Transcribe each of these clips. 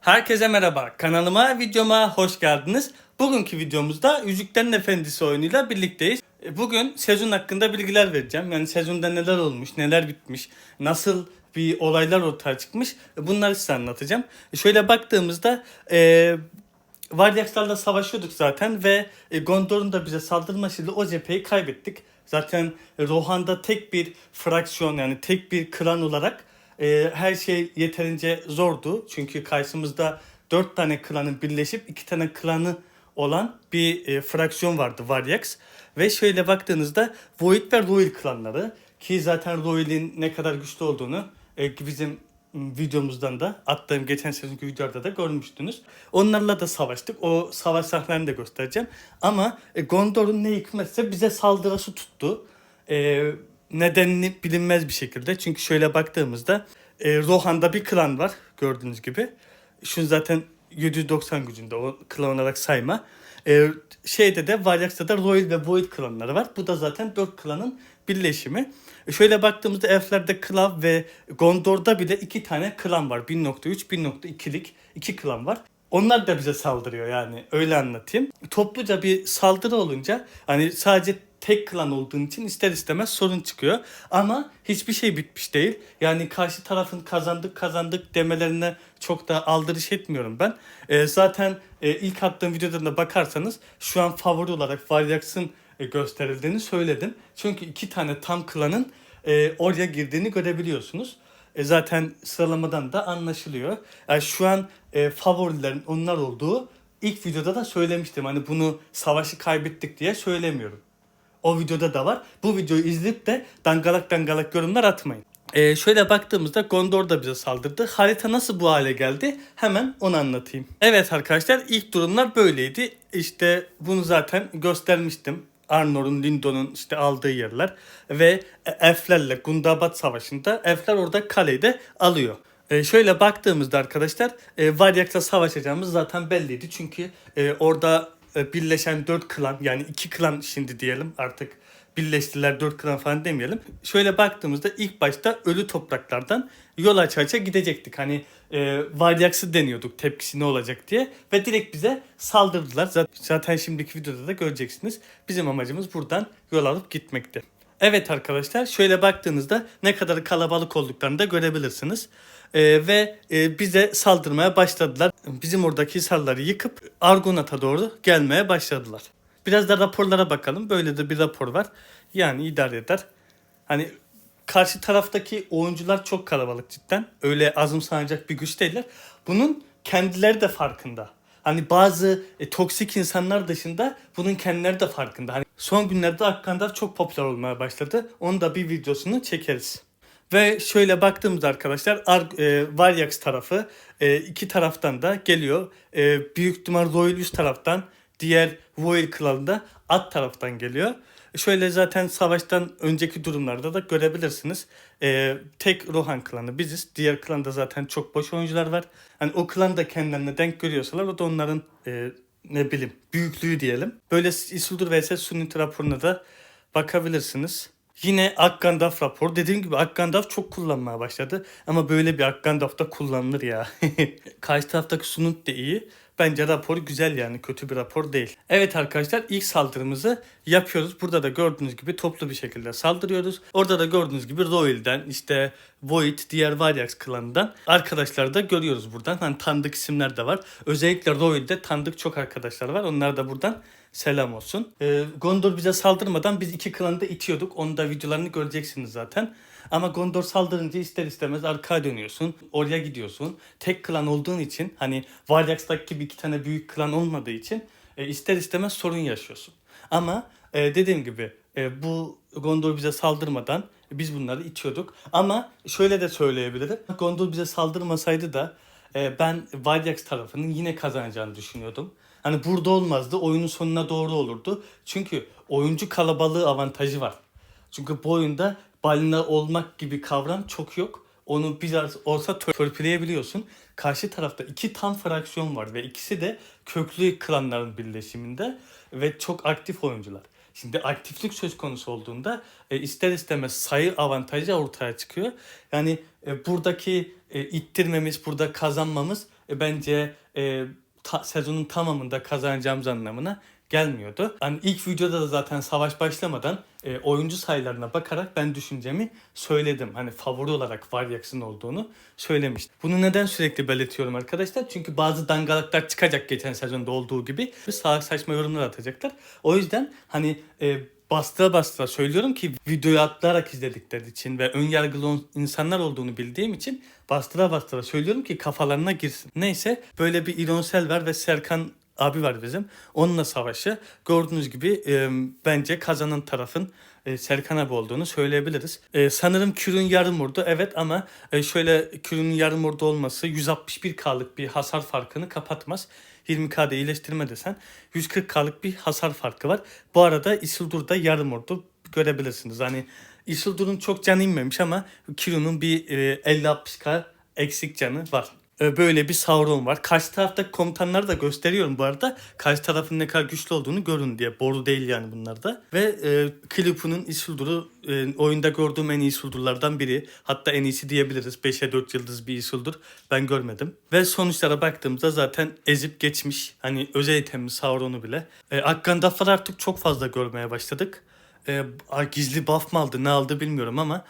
Herkese merhaba. Kanalıma, videoma hoş geldiniz. Bugünkü videomuzda Yüzüklerin Efendisi oyunuyla birlikteyiz. E, Bugün sezon hakkında bilgiler vereceğim. Yani sezonda neler olmuş, neler bitmiş, nasıl bir olaylar ortaya çıkmış. E, Bunları size anlatacağım. E, Şöyle baktığımızda e, Varyakslarla savaşıyorduk zaten ve Gondor'un da bize saldırmasıyla o cepheyi kaybettik. Zaten Rohan'da tek bir fraksiyon yani tek bir klan olarak e, her şey yeterince zordu. Çünkü karşımızda dört tane klanın birleşip iki tane klanı olan bir e, fraksiyon vardı Varyaks. Ve şöyle baktığınızda Void ve Royal klanları ki zaten Royal'in ne kadar güçlü olduğunu e, bizim videomuzdan da attığım geçen sezonki videoda da görmüştünüz. Onlarla da savaştık. O savaş sahnelerini de göstereceğim. Ama e, Gondor'un ne hikmetse bize saldırısı tuttu. E, nedenini bilinmez bir şekilde. Çünkü şöyle baktığımızda e, Rohan'da bir klan var gördüğünüz gibi. Şunu zaten 790 gücünde o klan olarak sayma. E, şeyde de Varyaks'ta da Royal ve Void klanları var. Bu da zaten dört klanın birleşimi. E, şöyle baktığımızda elflerde Klav ve Gondor'da bile iki tane klan var. 1.3, 1.2'lik iki klan var. Onlar da bize saldırıyor yani öyle anlatayım. Topluca bir saldırı olunca hani sadece tek klan olduğun için ister istemez sorun çıkıyor. Ama hiçbir şey bitmiş değil. Yani karşı tarafın kazandık kazandık demelerine çok da aldırış etmiyorum ben. Ee, zaten e, ilk attığım videodan da bakarsanız şu an favori olarak Varyaks'ın e, gösterildiğini söyledim. Çünkü iki tane tam klanın e, oraya girdiğini görebiliyorsunuz. E, zaten sıralamadan da anlaşılıyor. Yani şu an e, favorilerin onlar olduğu ilk videoda da söylemiştim. Hani bunu savaşı kaybettik diye söylemiyorum. O videoda da var. Bu videoyu izleyip de dangalak dangalak yorumlar atmayın. E, şöyle baktığımızda Gondor da bize saldırdı. Harita nasıl bu hale geldi? Hemen onu anlatayım. Evet arkadaşlar ilk durumlar böyleydi. İşte bunu zaten göstermiştim. Arnor'un, Lindon'un işte aldığı yerler ve Elflerle Gundabat Savaşı'nda Elfler orada kaleyi de alıyor. E, şöyle baktığımızda arkadaşlar e, Varyaks'la savaşacağımız zaten belliydi. Çünkü e, orada birleşen dört klan yani iki klan şimdi diyelim artık birleştiler dört klan falan demeyelim. Şöyle baktığımızda ilk başta ölü topraklardan yol aça aça gidecektik. Hani e, Varyaks'ı deniyorduk tepkisi ne olacak diye ve direkt bize saldırdılar. Zaten şimdiki videoda da göreceksiniz. Bizim amacımız buradan yol alıp gitmekti. Evet arkadaşlar şöyle baktığınızda ne kadar kalabalık olduklarını da görebilirsiniz. Ee, ve e, bize saldırmaya başladılar. Bizim oradaki hisarları yıkıp Argonat'a doğru gelmeye başladılar. Biraz da raporlara bakalım. Böyle de bir rapor var. Yani idare eder. Hani karşı taraftaki oyuncular çok kalabalık cidden. Öyle azımsanacak bir güç değiller. Bunun kendileri de farkında. Hani bazı e, toksik insanlar dışında bunun kendileri de farkında. Hani son günlerde Akkandar çok popüler olmaya başladı. Onun da bir videosunu çekeriz. Ve şöyle baktığımızda arkadaşlar Ar e, Varyax tarafı e, iki taraftan da geliyor. E, büyük ihtimal Royal üst taraftan diğer Void klanında at taraftan geliyor. Şöyle zaten savaştan önceki durumlarda da görebilirsiniz. E, tek Rohan klanı biziz. Diğer klanda zaten çok boş oyuncular var. Hani o klan da kendilerine denk görüyorsalar o da onların e, ne bileyim büyüklüğü diyelim. Böyle Isildur vs Sunit raporuna da bakabilirsiniz. Yine Akkandaf rapor. Dediğim gibi Akkandaf çok kullanmaya başladı. Ama böyle bir Akkandaf da kullanılır ya. Karşı taraftaki Sunut de iyi. Bence rapor güzel yani kötü bir rapor değil. Evet arkadaşlar ilk saldırımızı yapıyoruz. Burada da gördüğünüz gibi toplu bir şekilde saldırıyoruz. Orada da gördüğünüz gibi Royal'den işte Void diğer Varyax klanından arkadaşlar da görüyoruz buradan. Hani tanıdık isimler de var. Özellikle Royal'de tanıdık çok arkadaşlar var. Onlar da buradan selam olsun. Ee, Gondor bize saldırmadan biz iki klanı da itiyorduk. Onu da videolarını göreceksiniz zaten. Ama Gondor saldırınca ister istemez arkaya dönüyorsun. Oraya gidiyorsun. Tek klan olduğun için hani Varyax'taki gibi iki tane büyük klan olmadığı için e, ister istemez sorun yaşıyorsun. Ama e, dediğim gibi e, bu Gondor bize saldırmadan biz bunları itiyorduk. Ama şöyle de söyleyebilirim. Gondor bize saldırmasaydı da e, ben Varyax tarafının yine kazanacağını düşünüyordum. Hani burada olmazdı. Oyunun sonuna doğru olurdu. Çünkü oyuncu kalabalığı avantajı var. Çünkü bu oyunda balina olmak gibi kavram çok yok. Onu biraz olsa tör- törpüleyebiliyorsun. Karşı tarafta iki tam fraksiyon var ve ikisi de köklü klanların birleşiminde ve çok aktif oyuncular. Şimdi aktiflik söz konusu olduğunda e, ister istemez sayı avantajı ortaya çıkıyor. Yani e, buradaki e, ittirmemiz, burada kazanmamız e, bence e, ta- sezonun tamamında kazanacağımız anlamına gelmiyordu. Hani ilk videoda da zaten savaş başlamadan e, oyuncu sayılarına bakarak ben düşüncemi söyledim. Hani favori olarak Varyax'ın olduğunu söylemiştim. Bunu neden sürekli belirtiyorum arkadaşlar? Çünkü bazı dangalaklar çıkacak geçen sezonda olduğu gibi salak saçma yorumlar atacaklar. O yüzden hani e, bastıra bastıra söylüyorum ki videoyu atlayarak izledikleri için ve ön yargılı insanlar olduğunu bildiğim için bastıra bastıra söylüyorum ki kafalarına girsin. Neyse böyle bir ironsel var ve Serkan abi var bizim. Onunla savaşı gördüğünüz gibi e, bence kazanan tarafın e, Serkan abi olduğunu söyleyebiliriz. E, sanırım Kür'ün yarım vurdu evet ama e, şöyle Kür'ün yarım vurdu olması 161K'lık bir hasar farkını kapatmaz. 20K'da iyileştirme desen 140K'lık bir hasar farkı var. Bu arada Isildur da yarım vurdu görebilirsiniz. Hani Isildur'un çok canı inmemiş ama Kiru'nun bir e, 50-60K eksik canı var. E, Böyle bir Sauron var. Karşı taraftaki komutanları da gösteriyorum bu arada. Karşı tarafın ne kadar güçlü olduğunu görün diye. Boru değil yani bunlar da. Ve e, Clip'un Isildur'u e, oyunda gördüğüm en iyi Isildur'lardan biri. Hatta en iyisi diyebiliriz. 5'e 4 yıldız bir Isildur. Ben görmedim. Ve sonuçlara baktığımızda zaten ezip geçmiş. Hani özel itemli Sauron'u bile. E, Akkandaflar artık çok fazla görmeye başladık. E, gizli buff mı aldı ne aldı bilmiyorum ama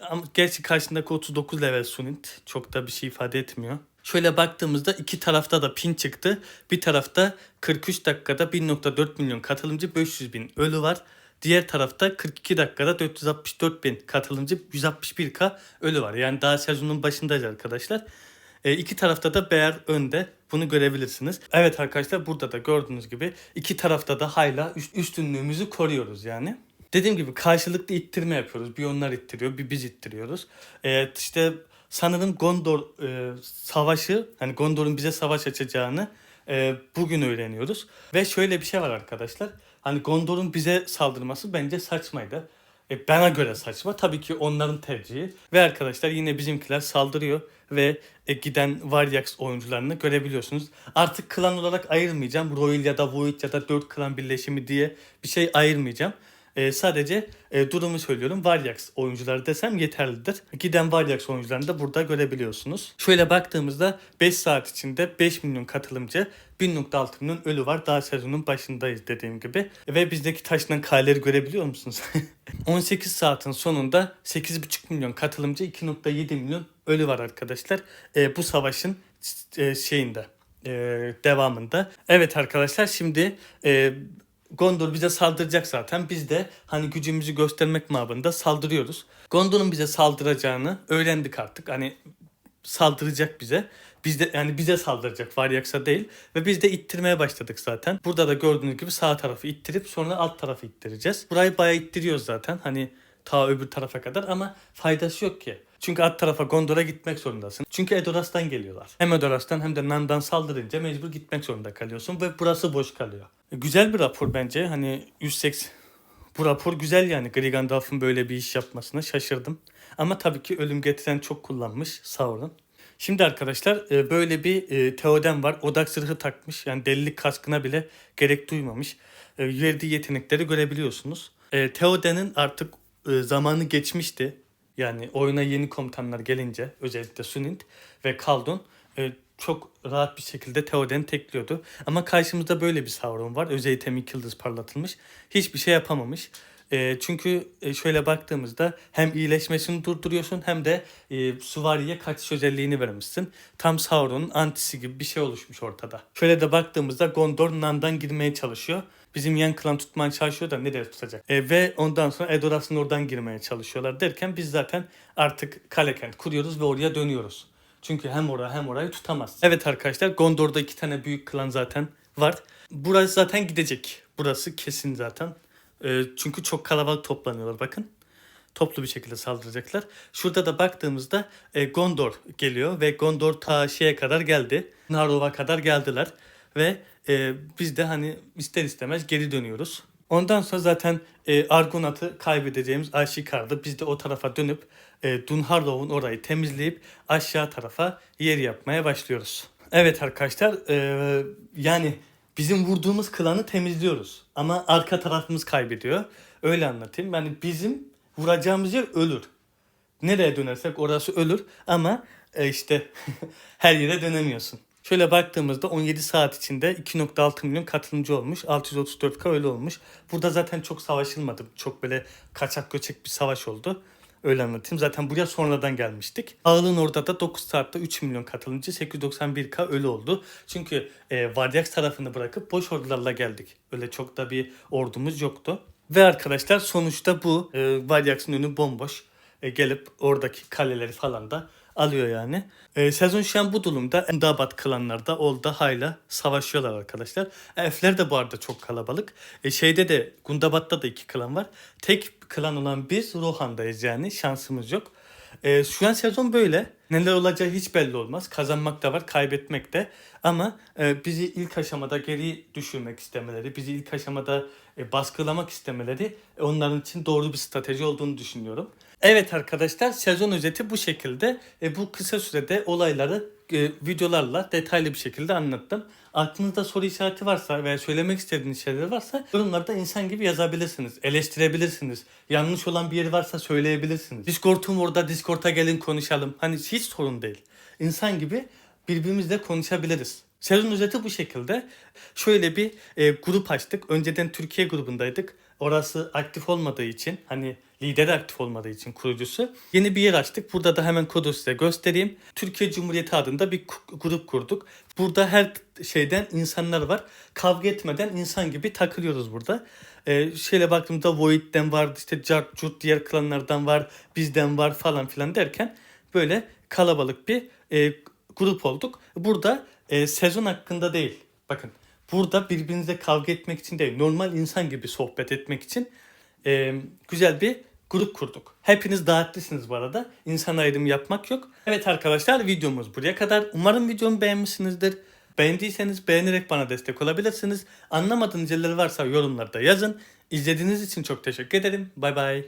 ama gerçi karşısındaki 39 level Sunint çok da bir şey ifade etmiyor. Şöyle baktığımızda iki tarafta da pin çıktı. Bir tarafta 43 dakikada 1.4 milyon katılımcı 500 bin ölü var. Diğer tarafta 42 dakikada 464 bin katılımcı 161k ölü var. Yani daha sezonun başındayız arkadaşlar. E, iki tarafta da Bear önde. Bunu görebilirsiniz. Evet arkadaşlar burada da gördüğünüz gibi iki tarafta da hala üst- üstünlüğümüzü koruyoruz yani. Dediğim gibi karşılıklı ittirme yapıyoruz. Bir onlar ittiriyor, bir biz ittiriyoruz. Ee, işte sanırım Gondor e, savaşı, hani Gondor'un bize savaş açacağını e, bugün öğreniyoruz. Ve şöyle bir şey var arkadaşlar. Hani Gondor'un bize saldırması bence saçmaydı. E, bana göre saçma. Tabii ki onların tercihi. Ve arkadaşlar yine bizimkiler saldırıyor ve e, giden Varyax oyuncularını görebiliyorsunuz. Artık klan olarak ayırmayacağım. Royal ya da Void ya da 4 klan birleşimi diye bir şey ayırmayacağım. E, sadece e, durumu söylüyorum. Varyax oyuncuları desem yeterlidir. Giden Varyax oyuncularını da burada görebiliyorsunuz. Şöyle baktığımızda 5 saat içinde 5 milyon katılımcı 1.6 milyon ölü var. Daha sezonun başındayız dediğim gibi. Ve bizdeki taşınan kaleleri görebiliyor musunuz? 18 saatin sonunda 8.5 milyon katılımcı 2.7 milyon ölü var arkadaşlar. E, bu savaşın e, şeyinde e, devamında. Evet arkadaşlar şimdi e, Gondor bize saldıracak zaten. Biz de hani gücümüzü göstermek mabında saldırıyoruz. Gondor'un bize saldıracağını öğrendik artık. Hani saldıracak bize. Biz de yani bize saldıracak Varyax'a değil ve biz de ittirmeye başladık zaten. Burada da gördüğünüz gibi sağ tarafı ittirip sonra alt tarafı ittireceğiz. Burayı bayağı ittiriyoruz zaten. Hani ta öbür tarafa kadar ama faydası yok ki. Çünkü alt tarafa Gondor'a gitmek zorundasın. Çünkü Edoras'tan geliyorlar. Hem Edoras'tan hem de Nan'dan saldırınca mecbur gitmek zorunda kalıyorsun ve burası boş kalıyor. E, Güzel bir rapor bence. Hani 180 bu rapor güzel yani Gandalf'ın böyle bir iş yapmasına şaşırdım. Ama tabii ki ölüm getiren çok kullanmış Sauron. Şimdi arkadaşlar e, böyle bir e, Theoden var. Odak zırhı takmış. Yani delilik kaskına bile gerek duymamış. Verdiği yetenekleri görebiliyorsunuz. Theoden'in artık zamanı geçmişti. Yani oyuna yeni komutanlar gelince özellikle Sunint ve Khaldun e, çok rahat bir şekilde Theoden'i tekliyordu. Ama karşımızda böyle bir Sauron var. Özel item iki yıldız parlatılmış. Hiçbir şey yapamamış. E, çünkü e, şöyle baktığımızda hem iyileşmesini durduruyorsun hem de e, süvariye kaçış özelliğini vermişsin. Tam Sauron'un antisi gibi bir şey oluşmuş ortada. Şöyle de baktığımızda Gondor Nan'dan girmeye çalışıyor. Bizim yan klan tutmaya çalışıyor da nereye tutacak? E, ve ondan sonra Edoras'ın oradan girmeye çalışıyorlar derken biz zaten artık kale kuruyoruz ve oraya dönüyoruz. Çünkü hem orayı hem orayı tutamaz. Evet arkadaşlar Gondor'da iki tane büyük klan zaten var. Burası zaten gidecek. Burası kesin zaten. E, çünkü çok kalabalık toplanıyorlar bakın. Toplu bir şekilde saldıracaklar. Şurada da baktığımızda e, Gondor geliyor ve Gondor ta şeye kadar geldi. Narova kadar geldiler. Ve e, biz de hani ister istemez geri dönüyoruz. Ondan sonra zaten e, Argonat'ı kaybedeceğimiz aşikardı. Biz de o tarafa dönüp e, Dunharlow'un orayı temizleyip aşağı tarafa yer yapmaya başlıyoruz. Evet arkadaşlar e, yani bizim vurduğumuz klanı temizliyoruz. Ama arka tarafımız kaybediyor. Öyle anlatayım. Yani bizim vuracağımız yer ölür. Nereye dönersek orası ölür ama e, işte her yere dönemiyorsun. Şöyle baktığımızda 17 saat içinde 2.6 milyon katılımcı olmuş. 634k öyle olmuş. Burada zaten çok savaşılmadı. Çok böyle kaçak göçek bir savaş oldu. Öyle anlatayım. Zaten buraya sonradan gelmiştik. Ağıl'ın orada da 9 saatte 3 milyon katılımcı 891k ölü oldu. Çünkü e, Varyax tarafını bırakıp boş ordularla geldik. Öyle çok da bir ordumuz yoktu. Ve arkadaşlar sonuçta bu e, Varyax'ın önü bomboş. E, gelip oradaki kaleleri falan da alıyor yani. E, sezon şu an bu durumda Endabat klanlar da Olda hala savaşıyorlar arkadaşlar. Elfler de bu arada çok kalabalık. E, şeyde de Gundabat'ta da iki klan var. Tek klan olan biz Rohan'dayız yani şansımız yok. E, şu an sezon böyle. Neler olacağı hiç belli olmaz. Kazanmak da var, kaybetmek de. Ama e, bizi ilk aşamada geri düşürmek istemeleri, bizi ilk aşamada e, baskılamak istemeleri e, onların için doğru bir strateji olduğunu düşünüyorum. Evet arkadaşlar sezon özeti bu şekilde. E, bu kısa sürede olayları e, videolarla detaylı bir şekilde anlattım. Aklınızda soru işareti varsa veya söylemek istediğiniz şeyler varsa yorumlarda insan gibi yazabilirsiniz. Eleştirebilirsiniz. Yanlış olan bir yeri varsa söyleyebilirsiniz. Discord'um orada Discord'a gelin konuşalım. Hani hiç sorun değil. İnsan gibi birbirimizle konuşabiliriz. Sezon özeti bu şekilde. Şöyle bir e, grup açtık. Önceden Türkiye grubundaydık. Orası aktif olmadığı için hani lideri aktif olmadığı için kurucusu. Yeni bir yer açtık. Burada da hemen kodu size göstereyim. Türkiye Cumhuriyeti adında bir grup kurduk. Burada her şeyden insanlar var. Kavga etmeden insan gibi takılıyoruz burada. Ee, şöyle baktığımda Void'den var, işte Cart Curt diğer klanlardan var, bizden var falan filan derken böyle kalabalık bir e, grup olduk. Burada e, sezon hakkında değil. Bakın burada birbirinizle kavga etmek için değil. Normal insan gibi sohbet etmek için e, güzel bir grup kurduk. Hepiniz dağıtlısınız bu arada. İnsan ayrımı yapmak yok. Evet arkadaşlar videomuz buraya kadar. Umarım videomu beğenmişsinizdir. Beğendiyseniz beğenerek bana destek olabilirsiniz. Anlamadığınız yerler varsa yorumlarda yazın. İzlediğiniz için çok teşekkür ederim. Bay bay.